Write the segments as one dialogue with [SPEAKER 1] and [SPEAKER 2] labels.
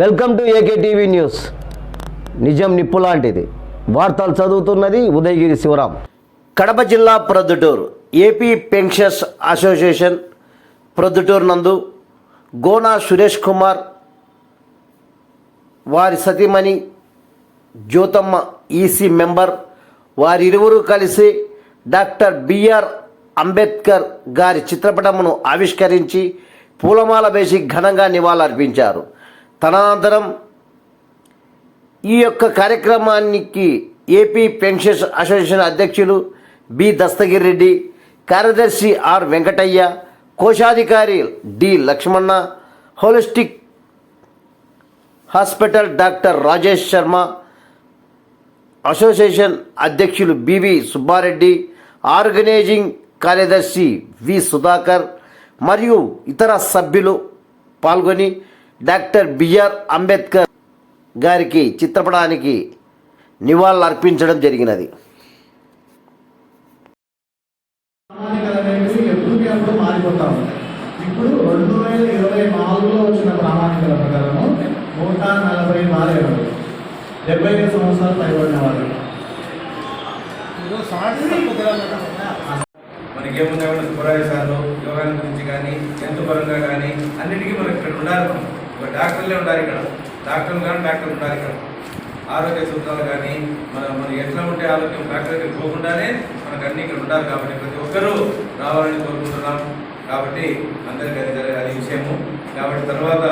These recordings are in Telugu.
[SPEAKER 1] Welcome to AK TV news. నిజం నిప్పు లాంటిది. వార్తలు చదువుతున్నది ఉదయగిరి శివరాం. కడప జిల్లా Proddatur AP pensions association Proddatur నందు గోనా సురేష్ కుమార్ వారి సతీమణి జ్యోతమ్మ ఈసీ మెంబర్ వారిరువురు కలిసి డాక్టర్ బిఆర్ అంబేద్కర్ గారి చిత్రపటమును ఆవిష్కరించి పూలమాల వేసి ఘనంగా నివాళులర్పించారు. తదనంతరం ఈ యొక్క కార్యక్రమానికి ఏపీ పెన్షన్స్ అసోసియేషన్ అధ్యక్షులు బి. దస్తగిరి రెడ్డి కార్యదర్శి ఆర్. వెంకటయ్య కోశాధికారి D. Lakshmana holistic hospital doctor Rajesh Sharma association అధ్యక్షులు బివి సుబ్బారెడ్డి ఆర్గనైజింగ్ కార్యదర్శి వి. సుధాకర్ మరియు ఇతర సభ్యులు పాల్గొని డాక్టర్ బిఆర్ అంబేద్కర్ గారికి చిత్రపటానికి నివాళులు అర్పించడం జరిగినది.
[SPEAKER 2] ఇప్పుడు రెండు వేల ఇరవై నాలుగులో వచ్చిన ప్రామాణికల ప్రకారము నూట నలభై మారేవారు డెబ్బై ఐదు సంవత్సరాలు పైబడిన వారు
[SPEAKER 3] మనకి ఏమున్నా కూడా పురాయసాలు యోగా గురించి కానీ జంతు పరంగా కానీ అన్నిటికీ మనకి ఇక్కడ ఉండాలి ఒక డాక్టర్లే ఉండాలి ఇక్కడ. డాక్టర్లు కానీ డాక్టర్లు ఉండాలి ఇక్కడ. ఆరోగ్య సూత్రాలు కానీ మన మనకి ఎట్లా ఉంటే ఆరోగ్యం డాక్టర్ దగ్గరికి పోకుండానే మనకు అన్ని ఇక్కడ ఉండాలి కాబట్టి ప్రతి ఒక్కరూ రావాలని కోరుకుంటున్నాం. కాబట్టి అందరికీ అది అది విషయము. కాబట్టి తర్వాత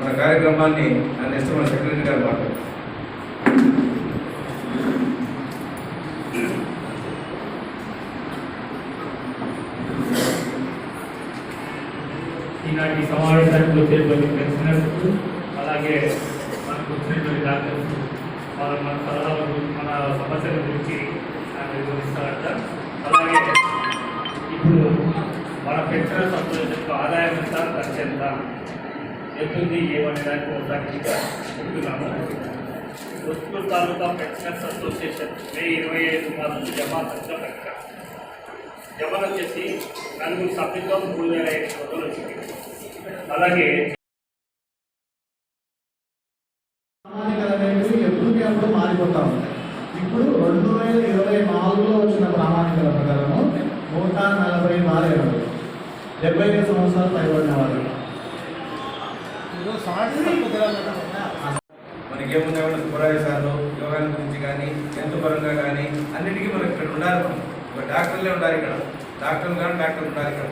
[SPEAKER 3] మన కార్యక్రమాన్ని నెక్స్ట్ మన సెక్రటరీ గారు మాట్లాడుతారు.
[SPEAKER 4] ఈనాటి సమావేశానికి వచ్చేటువంటి పెన్షనర్స్ అలాగే మనకు వచ్చినటువంటి డాక్టర్స్ వాళ్ళ మన సలహాల గురించి మన సమస్యల గురించి వివరిస్తారట. అలాగే ఇప్పుడు మన పెన్షనర్స్ అసోసియేషన్కు ఆదాయం ఎంత ఖర్చు ఎంత ఎంతుంది ఏమనే దానికి ఒకసారి చెప్తున్నాము. ఉత్తూరు తాలూకా పెన్షనర్స్ అసోసియేషన్ మే ఇరవై ఐదు మాసం జమా ఖర్చు ప్రకటన జమలు వచ్చేసి నలుగురు సభ్యులతో మూడు వేల ఐదు వందలు వచ్చింది. అలాగే
[SPEAKER 2] ఎప్పటికీ అప్పుడు మారిపోతా ఉంటాయి ఇప్పుడు రెండు వేల ఇరవై నాలుగులో వచ్చిన ప్రామాణికల ప్రకారము నూట నలభై మారేవారు డెబ్బై ఐదు సంవత్సరాలు పైబడిన వారు.
[SPEAKER 3] మనకి ఏమున్నా కూడా పురాయసాలు యోగా గురించి కానీ హెల్త్ పరంగా కానీ అన్నిటికీ మనకి ఇక్కడ ఉండాలి మనం. ఒక డాక్టర్లే ఉండాలి ఇక్కడ. డాక్టర్లు కానీ డాక్టర్లు ఉండాలి ఇక్కడ.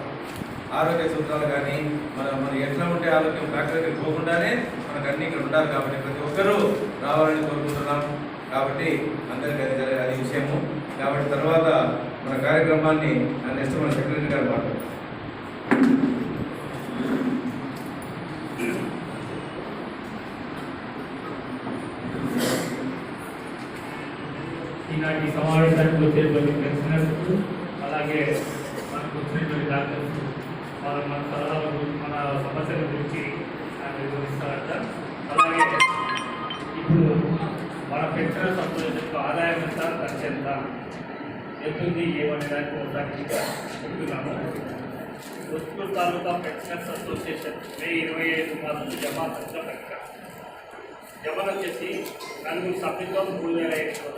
[SPEAKER 3] ఆరోగ్య సూత్రాలు కానీ మన మనం ఎట్లా ఉంటే ఆరోగ్యం డాక్టర్ దగ్గరికి పోకుండానే మనకు అన్ని ఇక్కడ ఉండాలి కాబట్టి ప్రతి ఒక్కరూ రావాలని కోరుకుంటున్నాం. కాబట్టి అందరికీ అది జరగ- అది విషయము. కాబట్టి తర్వాత మన కార్యక్రమాన్ని నెక్స్ట్ మన సెక్రటరీ గారు మాట్లాడతారు.
[SPEAKER 4] ఈనాటి సమావేశానికి వచ్చేటువంటి పెన్షనర్స్ అలాగే వచ్చినటువంటి డాక్టర్స్ వాళ్ళ మన సలహాల గురించి మన సమస్యల గురించి వివరిస్తారట. అలాగే ఇప్పుడు మన పెన్షనర్స్ అసోసియేషన్కు ఆదాయం ఎంత ఖర్చు ఎంత? ఎత్తుంది ఏమనే దానికి ఒకసారి చెప్తున్నాము ఉత్తూరు తాలూకా పెన్షనర్స్ అసోసియేషన్ మే ఇరవై ఐదు మాసం జమా ఖర్చు ప్రకటన జమలు వచ్చేసి నలుగురు సభ్యులతో మూడు వేల ఐదు వందలు.